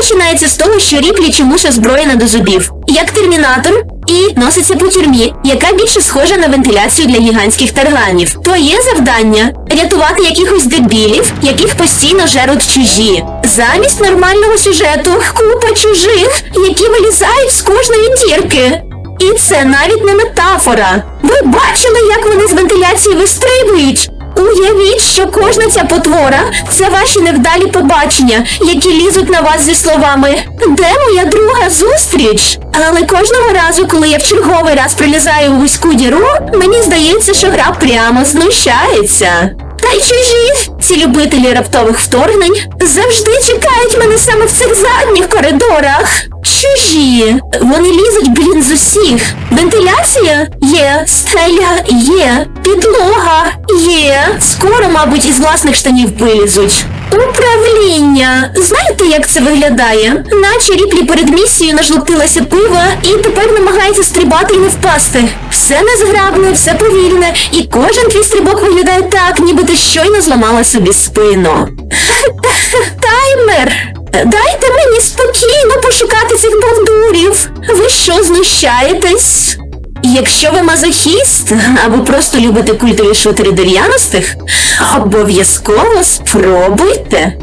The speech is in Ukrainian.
починається з того, що ріплі чомусь озброєна до зубів, як термінатор, і носиться по тюрмі, яка більше схожа на вентиляцію для гігантських тарганів. Твоє завдання рятувати якихось дебілів, яких постійно жеруть чужі. Замість нормального сюжету купа чужих, які вилізають з кожної дірки. І це навіть не метафора. Ви бачили, як вони з вентиляції вистрибують? Уявіть, що кожна ця потвора це ваші невдалі побачення, які лізуть на вас зі словами Де моя друга зустріч? Але кожного разу, коли я в черговий раз прилізаю у вузьку діру, мені здається, що гра прямо знущається. Та й чужі, ці любителі раптових вторгнень завжди чекають мене саме в цих задніх коридорах. Чужі, вони лізуть, блін, з усіх. Вентиляція є, стеля є, підлога є. Скоро, мабуть, із власних штанів вилізуть. Управління. Знаєте, як це виглядає? Наче ріплі перед місією нажлуктилася пива і тепер намагається стрибати і не впасти. Все незграбне, все повільне, і кожен твій стрибок виглядає так, ніби ти щойно зламала собі спину. Таймер! Дайте мені спокійно що, знущаєтесь? Якщо ви мазохіст або просто любите культові шутери дерев'яностих, обов'язково спробуйте.